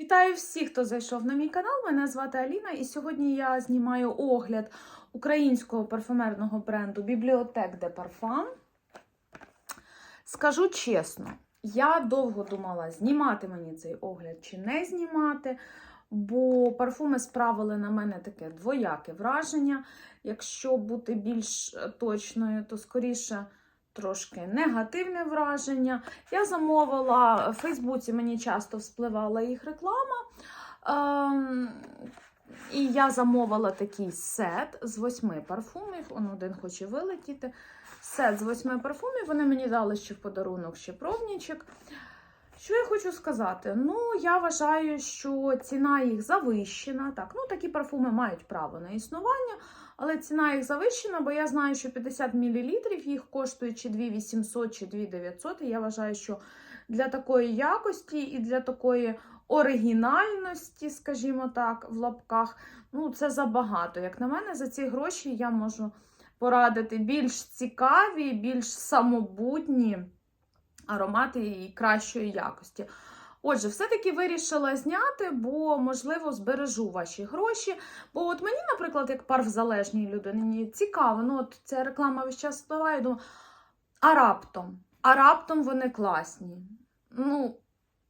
Вітаю всіх, хто зайшов на мій канал. Мене звати Аліна, і сьогодні я знімаю огляд українського парфумерного бренду Бібліотек де Парфам. Скажу чесно, я довго думала, знімати мені цей огляд чи не знімати, бо парфуми справили на мене таке двояке враження. Якщо бути більш точною, то скоріше трошки негативне враження. Я замовила в Фейсбуці, мені часто вспливала їх реклама. Ем, і я замовила такий сет з восьми парфумів. Он один хоче вилетіти. Сет з восьми парфумів. Вони мені дали ще в подарунок ще пробнічок. Що я хочу сказати? Ну, я вважаю, що ціна їх завищена. Так, ну такі парфуми мають право на існування, але ціна їх завищена, бо я знаю, що 50 мл їх коштує чи 2800, чи 2900. І я вважаю, що для такої якості і для такої оригінальності, скажімо так, в лапках, ну це забагато. Як на мене, за ці гроші я можу порадити більш цікаві, більш самобутні аромати і кращої якості. Отже, все-таки вирішила зняти, бо, можливо, збережу ваші гроші. Бо от мені, наприклад, як парфзалежній людині, цікаво, ну от ця реклама весь час впливає, думаю, а раптом, а раптом вони класні. Ну,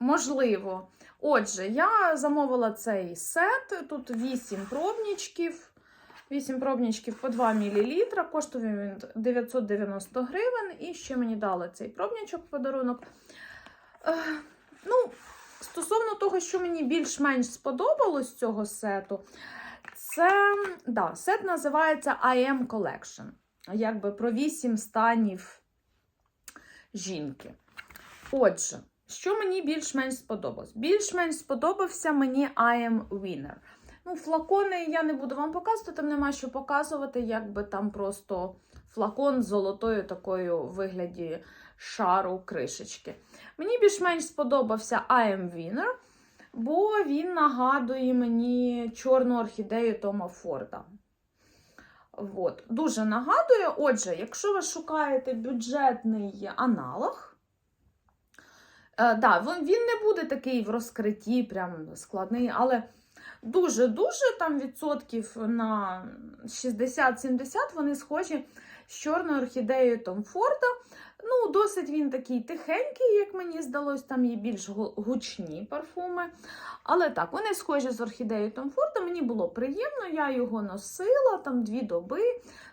можливо. Отже, я замовила цей сет, тут 8 пробнічків. 8 пробнічків по 2 мл, коштує він 990 гривень. І ще мені дали цей пробнічок в подарунок. Ну, Стосовно того, що мені більш-менш сподобалось цього сету, це да, сет називається I Am Collection. Якби про 8 станів жінки. Отже, що мені більш-менш сподобалось? Більш-менш сподобався мені I Am Winner. Ну, флакони я не буду вам показувати, там нема що показувати, якби там просто флакон з золотою такою вигляді шару кришечки. Мені більш-менш сподобався I Am Winner, бо він нагадує мені чорну орхідею Тома Форда. От. Дуже нагадує. Отже, якщо ви шукаєте бюджетний аналог, е, да, він, не буде такий в розкритті, прям складний, але дуже-дуже там відсотків на 60-70 вони схожі з чорною орхідеєю Том Форда. Ну, досить він такий тихенький, як мені здалось, там є більш гучні парфуми. Але так, вони схожі з орхідеєю Том Форда. Мені було приємно, я його носила там дві доби,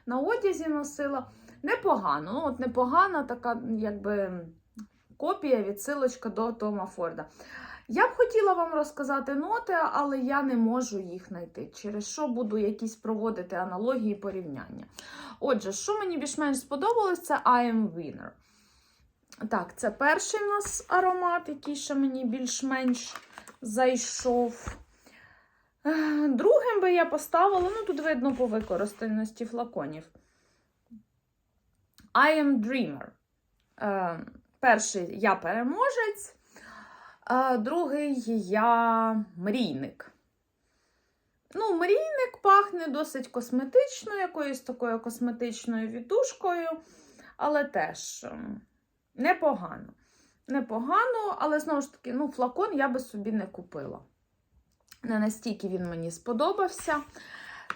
на одязі носила. Непогано. Ну, от непогана така, якби. Копія, відсилочка до Тома Форда. Я б хотіла вам розказати ноти, але я не можу їх знайти. Через що буду якісь проводити аналогії порівняння. Отже, що мені більш-менш сподобалось, це I am Winner. Так, це перший у нас аромат, який ще мені більш-менш зайшов. Другим би я поставила, ну тут видно по використаності флаконів. I am Dreamer. Перший я переможець. Другий я мрійник. Ну, мрійник пахне досить косметично, якоюсь такою косметичною віддушкою, але теж непогано. Непогано, але знову ж таки, ну, флакон я би собі не купила. Не настільки він мені сподобався.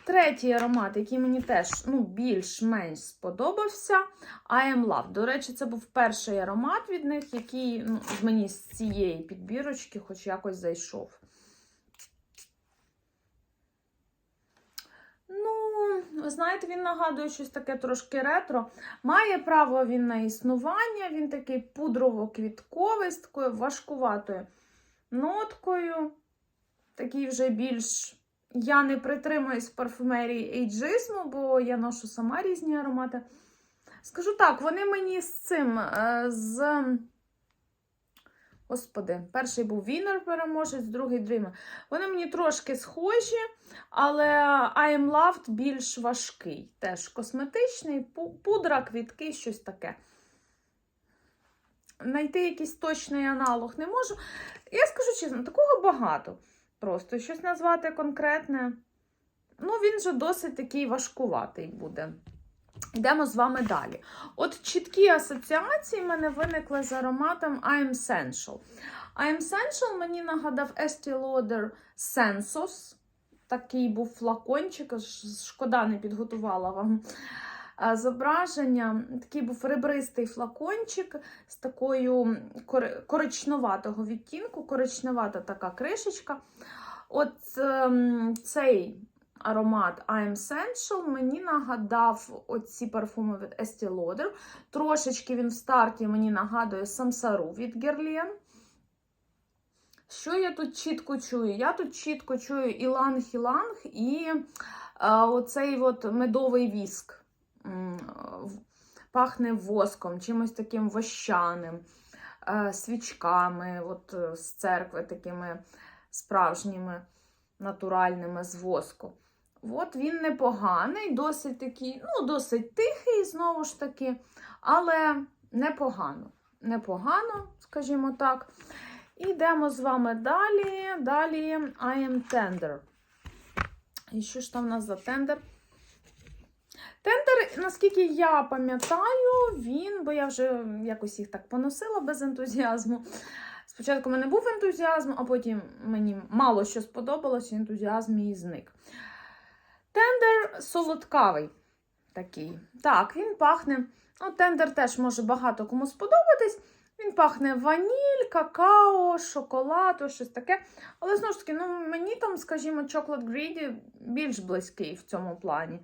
Третій аромат, який мені теж ну, більш-менш сподобався, I am Love. До речі, це був перший аромат від них, який ну, мені з цієї підбірочки хоч якось зайшов. Ну, знаєте, він нагадує щось таке трошки ретро. Має право він на існування, він такий пудрово-квітковий, з такою важкуватою ноткою. Такий вже більш. Я не притримуюсь парфумерії ейджизму, бо я ношу сама різні аромати. Скажу так, вони мені з цим, е, з. Господи, перший був Вінер переможець, другий Dreamer. Вони мені трошки схожі, але I am Loved більш важкий. Теж косметичний, пудра, квітки, щось таке. Найти якийсь точний аналог не можу. Я скажу чесно, такого багато. Просто щось назвати конкретне. Ну, він же досить такий важкуватий буде. Йдемо з вами далі. От чіткі асоціації в мене виникли з ароматом I'm Sensual. I'm Essential мені нагадав Estee Lauder Sensos. Такий був флакончик, шкода не підготувала вам зображення. Такий був ребристий флакончик з такою кор- коричневатого відтінку, коричневата така кришечка. От ем, цей аромат I'm Essential мені нагадав оці парфуми від Estee Lauder. Трошечки він в старті мені нагадує Самсару від Guerlain. Що я тут чітко чую? Я тут чітко чую іланг-іланг і е, оцей от медовий віск. Пахне воском, чимось таким вощаним, е, свічками от, е, з церкви, такими справжніми, натуральними з воску. От він непоганий, досить такий, ну, досить тихий, знову ж таки, але непогано. Непогано, скажімо так. І йдемо з вами далі. Далі I am tender. І що ж там у нас за тендер? Тендер, наскільки я пам'ятаю, він, бо я вже якось їх так поносила без ентузіазму. Спочатку в мене був ентузіазм, а потім мені мало що сподобалось, ентузіазм мій зник. Тендер солодкавий такий. Так, він пахне. Ну, тендер теж може багато кому сподобатись. Він пахне ваніль, какао, шоколад, щось таке. Але знову ж таки, ну, мені там, скажімо, Chocolate Greedy більш близький в цьому плані.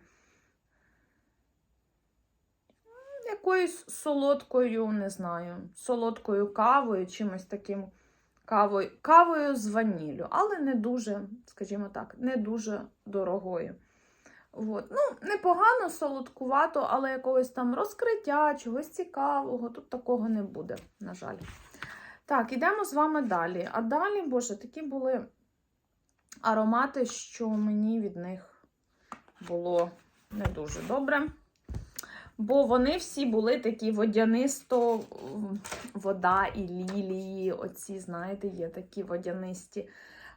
М, Якоюсь солодкою, не знаю, солодкою кавою, чимось таким кавою, кавою з ваніллю, але не дуже, скажімо так, не дуже дорогою. От. Ну, непогано, солодкувато, але якогось там розкриття, чогось цікавого, тут такого не буде, на жаль. Так, ідемо з вами далі. А далі, боже, такі були аромати, що мені від них було не дуже добре. Бо вони всі були такі водянисто, вода і лілії. Оці, знаєте, є такі водянисті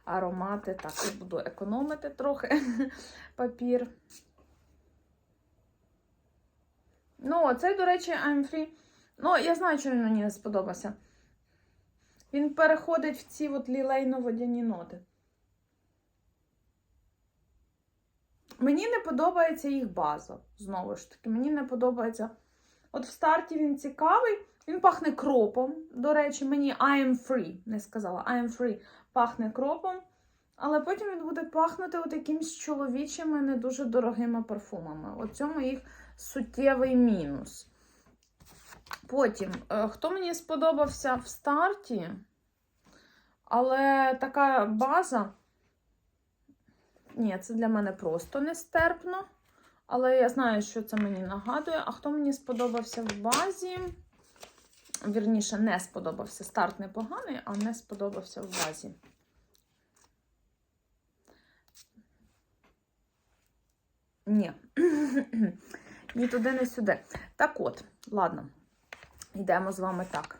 аромати. Так, я буду економити трохи папір. Ну, цей, до речі, I'm Free. Ну, я знаю, що він мені не сподобався. Він переходить в ці от лілейно-водяні ноти. Мені не подобається їх база. Знову ж таки, мені не подобається. От в старті він цікавий, він пахне кропом. До речі, мені I am free, не сказала. I am free пахне кропом. Але потім він буде пахнути от якимись чоловічими, не дуже дорогими парфумами. От цьому їх суттєвий мінус. Потім, е, хто мені сподобався в старті, але така база. Ні, це для мене просто нестерпно. Але я знаю, що це мені нагадує. А хто мені сподобався в базі? Вірніше, не сподобався. Старт непоганий, а не сподобався в базі. Ні. Ні туди, ні сюди. Так от, ладно. Йдемо з вами так.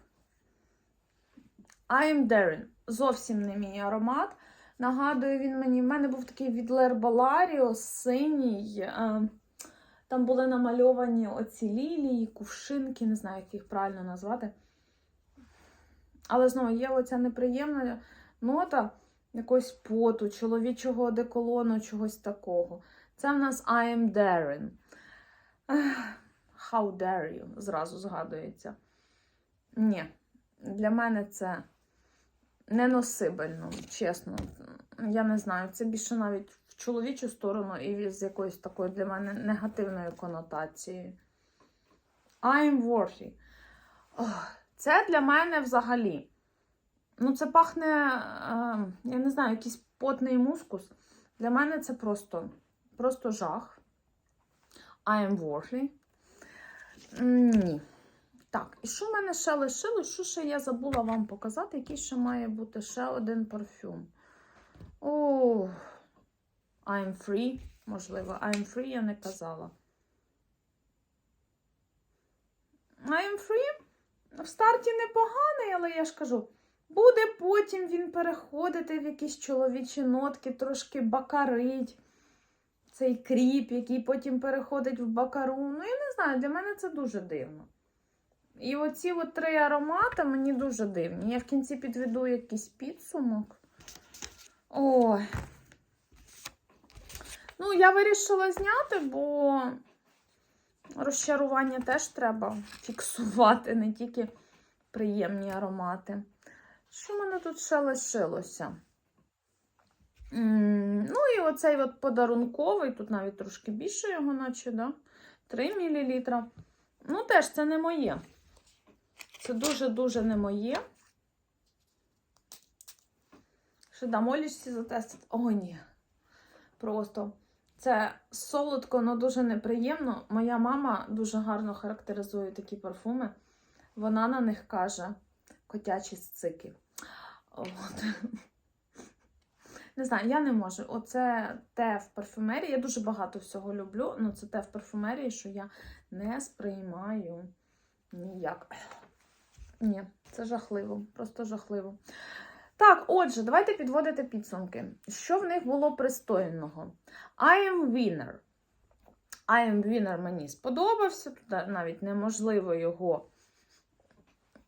I am. Зовсім не мій аромат. Нагадує він мені, в мене був такий від Лербаларіо, синій. е, Там були намальовані оці лілії, кувшинки, не знаю, як їх правильно назвати. Але знову є оця неприємна нота якогось поту, чоловічого одеколону, чогось такого. Це в нас I am Darren. How dare you? Зразу згадується. Ні, для мене це неносибельно, чесно. Я не знаю, це більше навіть в чоловічу сторону і з якоюсь такою для мене негативною конотацією. I'm worthy. Це для мене взагалі. Ну, це пахне, е, я не знаю, якийсь потний мускус. Для мене це просто, просто жах. I am worthy. Ні. Так, і що в мене ще лишилось? Що ще я забула вам показати? Який ще має бути ще один парфюм? О, I'm free. Можливо, I'm free я не казала. I'm free в старті непоганий, але я ж кажу, буде потім він переходити в якісь чоловічі нотки, трошки бакарить. Цей кріп, який потім переходить в бакару. Ну, я не знаю, для мене це дуже дивно. І оці от три аромати мені дуже дивні. Я в кінці підведу якийсь підсумок. Ой. Ну, я вирішила зняти, бо розчарування теж треба фіксувати, не тільки приємні аромати. Що в мене тут ще лишилося? Ну, і оцей от подарунковий, тут навіть трошки більше його, наче, да? 3 мл. Ну, теж це не моє. Це дуже-дуже не моє. Ще дам Олічці затестити. О, ні. Просто це солодко, але дуже неприємно. Моя мама дуже гарно характеризує такі парфуми. Вона на них каже котячі сцики. От. Не знаю, я не можу. Оце те в парфумерії. Я дуже багато всього люблю, але це те в парфумерії, що я не сприймаю ніяк. Ні, це жахливо, просто жахливо. Так, отже, давайте підводити підсумки. Що в них було пристойного? I am winner. I am winner мені сподобався. Тут навіть неможливо його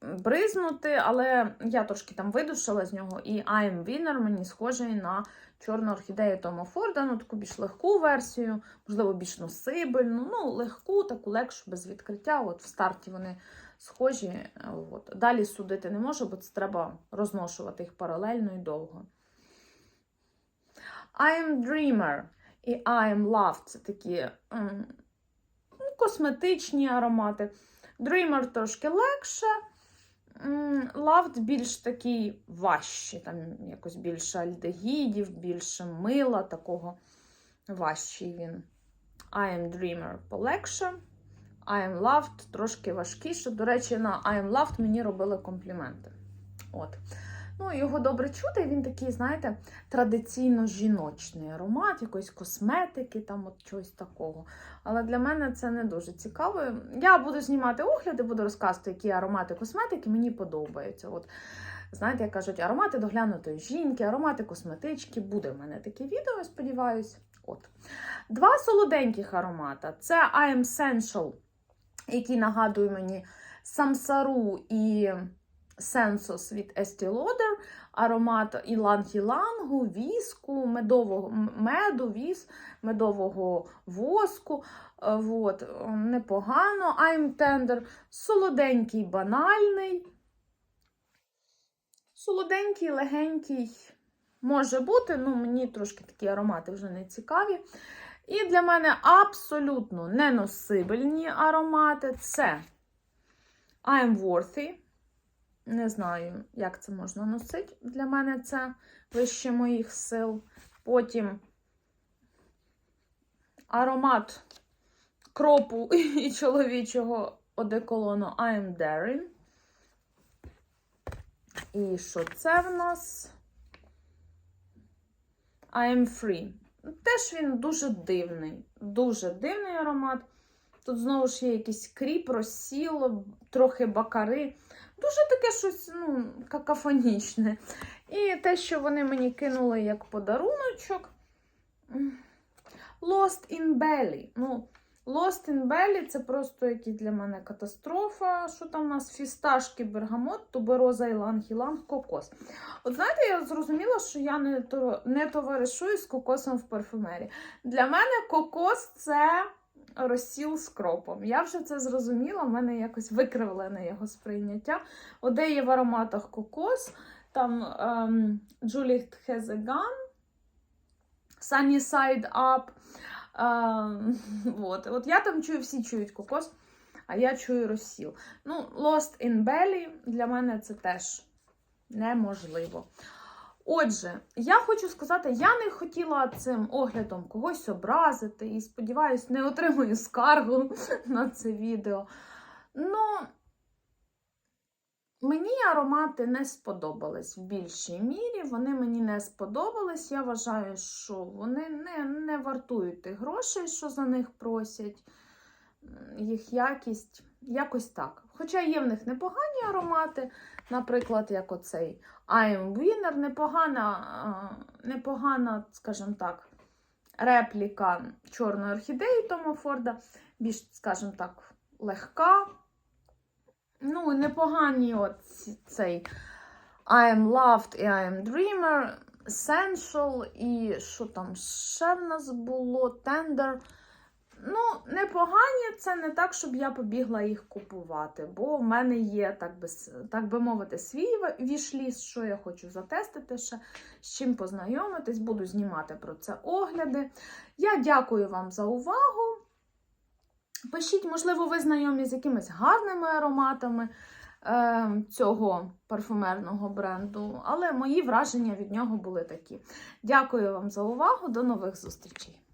бризнути, але я трошки там видушила з нього. І I am winner мені схожий на чорну орхідею Тома Форда, ну таку більш легку версію, можливо, більш носибельну, ну, легку, таку легшу, без відкриття. От в старті вони схожі. От. Далі судити не можу, бо це треба розношувати їх паралельно і довго. I am dreamer і I am love це такі ну, косметичні аромати. Dreamer трошки легше. Loved більш такий важчий, там якось більше альдегідів, більше мила, такого важчий він. I am dreamer полегше. I am loved трошки важкіше. До речі, на I am loved мені робили компліменти. От. Ну, його добре чути, він такий, знаєте, традиційно жіночний аромат, якоїсь косметики, там от чогось такого. Але для мене це не дуже цікаво. Я буду знімати огляди, буду розказувати, які аромати косметики мені подобаються. От, знаєте, як кажуть, аромати доглянутої жінки, аромати косметички. Буде в мене таке відео, я сподіваюся. От. Два солоденьких аромата це I am Sensual, який нагадує мені Самсару і Sensos від Estee Lauder, аромат іланг-ілангу, віску, медового меду, віс, медового воску. Е, Вот, непогано. I'm Tender, солоденький, банальний. Солоденький, легенький. Може бути, ну мені трошки такі аромати вже не цікаві. І для мене абсолютно неносибельні аромати це I'm Worthy. Не знаю, як це можна носити. Для мене це вище моїх сил. Потім аромат кропу і чоловічого одеколону I'm Daring. І що це в нас? I'm Free. Теж він дуже дивний. Дуже дивний аромат. Тут знову ж є якийсь кріп, розсіл, трохи бакари. Дуже таке щось ну, какафонічне. І те, що вони мені кинули як подаруночок. Lost in Belly. Ну, Lost in Belly це просто якась для мене катастрофа. Що там у нас? Фісташки, бергамот, тубероза, іланг-іланг, кокос. От знаєте, я зрозуміла, що я не, не товаришую з кокосом в парфумері. Для мене кокос це розсіл з кропом. Я вже це зрозуміла, в мене якось викривлене його сприйняття. Оде є в ароматах кокос, там ем, Juliet Sunny Side Up. От. от я там чую, всі чують кокос, а я чую розсіл. Ну, Lost in Belly для мене це теж неможливо. Отже, я хочу сказати, я не хотіла цим оглядом когось образити і, сподіваюся, не отримую скаргу на це відео. Ну, мені аромати не сподобались в більшій мірі. Вони мені не сподобались. Я вважаю, що вони не, не вартують тих грошей, що за них просять. Їх якість якось так. Хоча є в них непогані аромати, наприклад, як оцей I'm Winner, непогана, непогана, скажімо так, репліка чорної орхідеї Тома Форда, більш, скажімо так, легка. Ну, непогані от цей I am loved і I am dreamer, essential і що там ще в нас було, tender. Ну, непогані, це не так, щоб я побігла їх купувати, бо в мене є, так би, так би мовити, свій вішліст, що я хочу затестити ще, з чим познайомитись, буду знімати про це огляди. Я дякую вам за увагу. Пишіть, можливо, ви знайомі з якимись гарними ароматами е, цього парфумерного бренду, але мої враження від нього були такі. Дякую вам за увагу, до нових зустрічей!